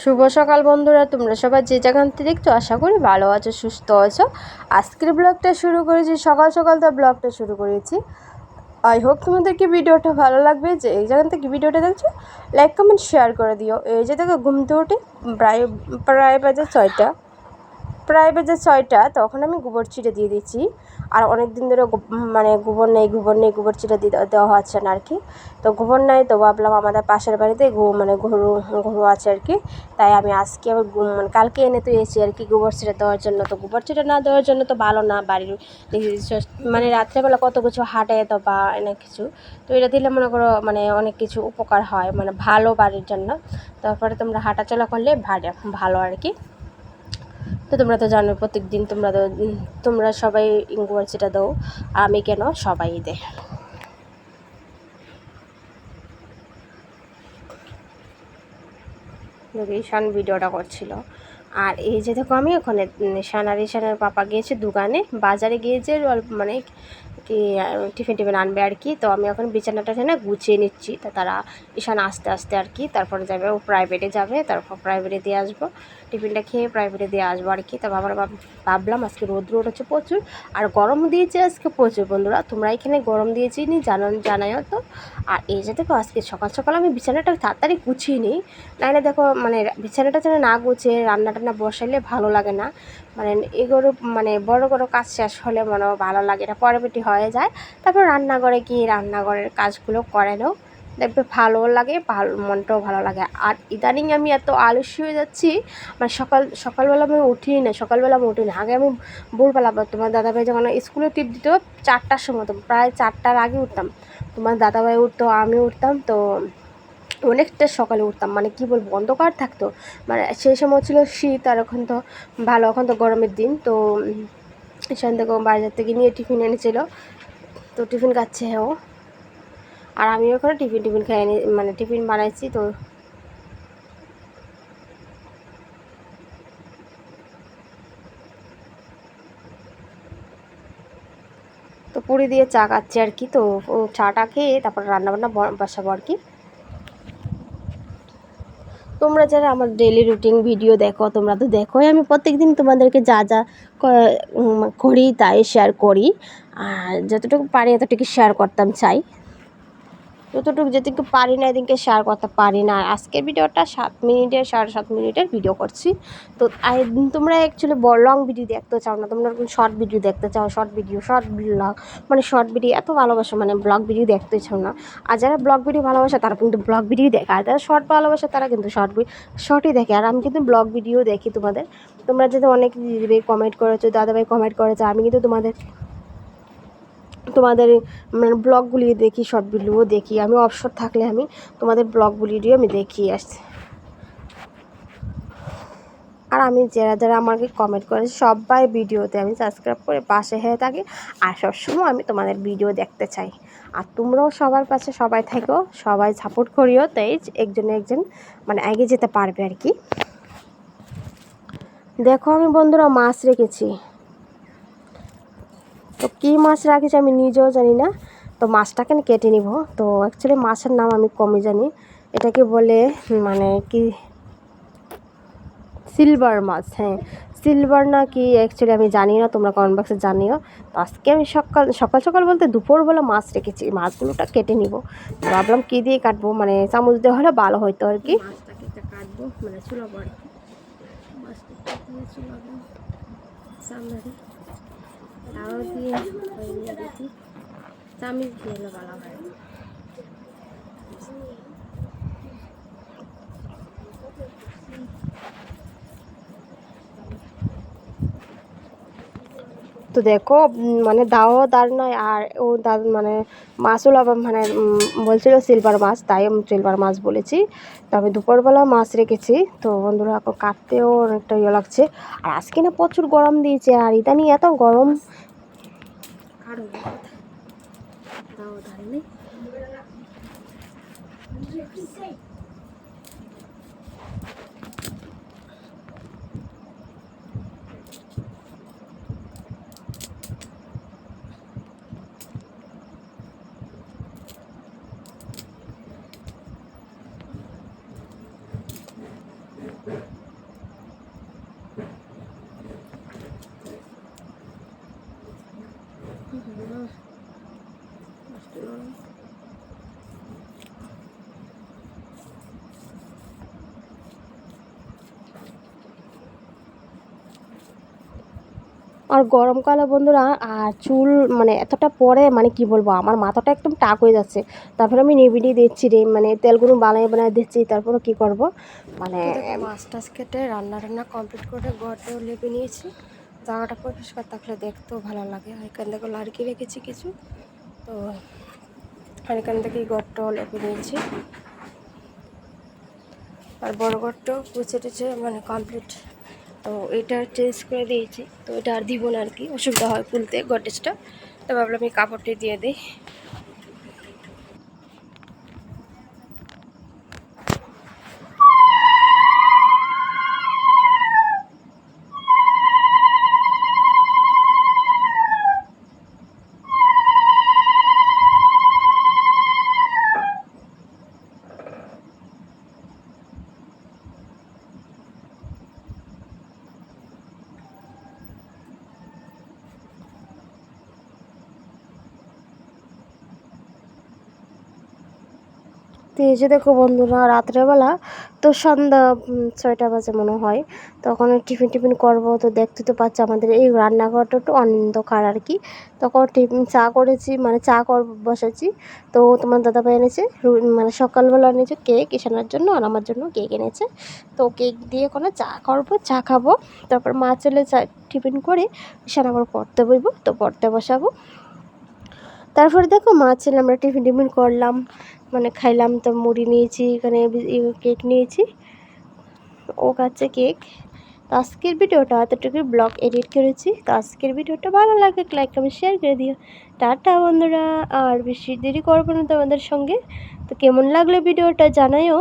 শুভ সকাল বন্ধুরা, তোমরা সবাই যে জায়গাতে দেখছ, আশা করি ভালো আছো, সুস্থ আছো। আজকের ব্লগটা শুরু করেছি, সকাল সকাল তো ব্লগটা শুরু করেছি। আই হোপ তোমাদেরকে ভিডিওটা ভালো লাগবে, যে এই জায়গা থেকে ভিডিওটা দেখছ লাইক কমেন্ট শেয়ার করে দিও। এই যে দেখো ঘুমতে উঠে প্রায় প্রায় বাজে ছয়টা। প্রায় বেজে ছয়টা, তখন আমি গোবর ছিটে দিয়ে দিচ্ছি আর অনেক দিন ধরে মানে গোবর নেই গোবর নেই, গোবর ছিটে দেওয়া হচ্ছে না আর কি তো গোবর নাই তো ভাবলাম আমাদের পাশের বাড়িতে মানে গরু গরু আছে আর কি তাই আমি আজকে মানে কালকে এনে তো এসেছি আর কি গোবর ছিটে দেওয়ার জন্য। তো গোবর ছিটে না দেওয়ার জন্য তো ভালো না বাড়ির। মানে রাত্রেবেলা কত কিছু হাঁটে তো বা অনেক কিছু। তো এটা দিলে মনে করো মানে অনেক কিছু উপকার হয় মানে ভালো বাড়ির জন্য। তারপরে তোমরা হাঁটাচলা করলে ভালো আর কি তো তোমরা তো জানো প্রত্যেক দিন তোমরা তো তোমরা সবাই সেটা দাও, আমি কেন সবাই দেয় ঈশান ভিডিওটা করছিল। আর এই যে দেখো, আমি ওখানে শান আর ঈশানের পাপা গিয়েছে দোকানে, বাজারে গিয়েছে মানে কি টিফিন টিফিন আনবে আর কি। তো আমি এখন বিছানাটা টেনে গুছিয়ে নিচ্ছি। তা তারা ঈশান আস্তে আস্তে আর কি, তারপরে যাবে, ও প্রাইভেটে যাবে তারপর প্রাইভেটে দিয়ে আসব। টিফিনটা খেয়ে প্রাইভেটে দিয়ে আসব আর কি। তা বাবার ভাবলাম আজকে রোদ্র উঠেছে প্রচুর, আর গরম দিয়েছে আজকে প্রচুর বন্ধুরা। তোমরা এখানে গরম দিয়েছি নি জানান জানাইও তো। আর এই যে দেখো, আজকে সকাল সকাল আমি বিছানাটা তাড়াতাড়ি গুছিয়ে নিই। নাহলে দেখো মানে বিছানাটা যেন না গুছিয়ে রান্না টান্না বসাইলে ভালো লাগে না। মানে এগুলো মানে বড় বড় কাজ শেষ হলে মনে ভালো লাগে, এটা পরবর্তী হয়ে যায়। তারপর রান্নাঘরে গিয়ে রান্নাঘরের কাজগুলো করে নাও, দেখবে ভালো লাগে, ভালো, মনটাও ভালো লাগে। আর ইদানিং আমি এত আলস্য হয়ে যাচ্ছি মানে সকাল, সকালবেলা আমি উঠি না, সকালবেলা আমি উঠি না। আগে আমি ভোরবেলা, তোমার দাদাভাই যখন স্কুলে টিপ দিত, চারটার সময়, তো প্রায় চারটার আগে উঠতাম। তোমার দাদাভাই উঠতো, আমি উঠতাম, তো অনেকটা সকালে উঠতাম। মানে কী বলব, অন্ধকার থাকতো। মানে সেই সময় ছিল শীত আর এখন তো ভালো, এখন তো গরমের দিন। তো সেখান থেকে বাজার থেকে নিয়ে টিফিন এনেছিল। তো টিফিন খাচ্ছে ও। আর আমিও ওখানে টিফিন টিফিন খাই মানে টিফিন বানাইছি তো। তো পুরি দিয়ে চা খাচ্ছি আর কি। তো চাটা খেয়ে তারপর রান্নাবান্না বসাবো আর কি। তোমরা যারা আমার ডেলি রুটিন ভিডিও দেখো, তোমরা তো দেখোই, আমি প্রত্যেক দিন তোমাদেরকে যা যা করি তাই শেয়ার করি। আর যতটুকু পারি এতটুকু শেয়ার করতাম চাই। যতটুকু যেটুকু পারি না, এদিনকে শেয়ার করতে পারি না। আজকের ভিডিওটা সাত মিনিটের, সাড়ে সাত মিনিটের ভিডিও করছি। তো তোমরা অ্যাকচুয়ালি লং ভিডিও দেখতে চাও না, তোমরা শর্ট ভিডিও দেখতে চাও শর্ট ভিডিও শর্ট ব্লগ মানে শর্ট ভিডিও এত ভালোবাসো মানে ব্লগ ভিডিও দেখতে চাও না। আর যারা ব্লগ ভিডিও ভালোবাসে, তারা কিন্তু ব্লগ ভিডিও দেখে। আর যারা শর্ট ভালোবাসে, তারা কিন্তু শর্ট শর্টই দেখে। আর আমি কিন্তু ব্লগ ভিডিও দেখি তোমাদের। তোমরা যদি অনেক দিদিভাই কমেন্ট করেছ, দাদাভাই কমেন্ট করেছ, আমি কিন্তু তোমাদের তোমাদের মানে ব্লগগুলি দেখি শর্ট ভিডিও দেখি। আমি অবসর থাকলে আমি তোমাদের ব্লগগুলিও আমি দেখি আসছি। আর আমি যারা যারা আমাকে কমেন্ট করে, সবাই ভিডিওতে আমি সাবস্ক্রাইব করে পাশে হয়ে থাকি। আর সবসময় আমি তোমাদের ভিডিও দেখতে চাই। আর তোমরাও সবার পাশে সবাই থাকো, সবাই সাপোর্ট করিও তাই একজন একজন মানে এগিয়ে যেতে পারবে আর কি। দেখো আমি বন্ধুরা, মাছ রেখেছি। কী মাছ রাখিস আমি নিজেও জানি না, তো মাছটাকে কেটে নিব। তো অ্যাকচুয়ালি মাছের নাম আমি কমই জানি। এটাকে বলে মানে কি? সিলভার মাছ হ্যাঁ। সিলভার না কি অ্যাকচুয়ালি আমি জানি না, তোমরা কমেন্ট বক্সে জানিও। তো আজকে আমি সকাল সকাল সকাল বলতে দুপুরবেলা মাছ রেখেছি। মাছগুলোটা কেটে নিব। ভাবলাম কী দিয়ে কাটবো? মানে চামচ দিয়ে হলে ভালো হয়তো আর কি। কাটবো মানে চুলাবো আর কি মাছটা চুলাবো সামনে তাও দিয়ে চামিচ দিয়ে হলে ভালো হয়। তো দেখো মানে দাও দার নয়, আর ও দার মানে মাছগুলো মানে বলছিল সিলভার মাছ, তাই আমি সিলভার মাছ বলেছি। তো আমি দুপুরবেলা মাছ রেখেছি, তো বন্ধুরা, এখন কাটতেও অনেকটা ইয়ে লাগছে। আর আজকে না প্রচুর গরম দিয়েছে, আর ইদানি এত গরম আরও দাও ধারে নেই Thank you. আর গরমকালে বন্ধুরা, আর চুল মানে এতটা পরে মানে কি বলব, আমার মাথাটা একদম টাক হয়ে যাচ্ছে। তারপরে আমি নিবিড়ি দিচ্ছি, রে মানে তেলগুলো বানায় বানায় দিচ্ছি, তারপরে কি করব? মানে মাছ টাছ কেটে রান্না রান্না কমপ্লিট করে ঘরটাও লেপে নিয়েছি। জায়গাটা পরিষ্কার থাকলে দেখতেও ভালো লাগে। এখান থেকে লাড়কি রেখেছি কিছু। তো আর এখান থেকেই ঘরটাও লেপে নিয়েছি। আর বড় ঘরটাও কুচে টুচে মানে কমপ্লিট তো এটা চেঞ্জ করে দিয়েছি। তো এটা আর দিব না আর কি। অসুবিধা হয় খুলতে গডেজটা তো ভাবলাম আমি কাপড়টি দিয়ে দিই। তো এই যে দেখো বন্ধুরা, রাত্রেবেলা তো সন্ধ্যা ছয়টা বাজে মনে হয়। তখন টিফিন টিফিন করব, তো দেখতে তো পাচ্ছি আমাদের এই রান্নাঘরটা একটু অন্ধকার আর কি। তখন টিফিন চা করেছি মানে চা কর, বসেছি। তো তোমার দাদাভাই এনেছে, রু- মানে সকালবেলা এনেছে কেক ইশানার জন্য, আর আমার জন্য কেক এনেছে। তো কেক দিয়ে কোনো চা করব, চা খাব, তারপর মা চলে চা টিফিন করে ইশানা করে পড়তে বইবো, তো পড়তে বসাবো। তারপরে দেখো মা ছেলে, আমরা টিফিন টিফিন করলাম। মানে খাইলাম তো মুড়ি নিয়েছি, এখানে কেক নিয়েছি। ও কাছে কেক তো আজকের ভিডিওটা এতটুকু ব্লগ এডিট করেছি। তো আজকের ভিডিওটা ভালো লাগে লাইক আমি শেয়ার করে দিও। টাটা বন্ধুরা। আর বেশি দেরি করব না তোমাদের সঙ্গে। তো কেমন লাগল ভিডিওটা জানাইও।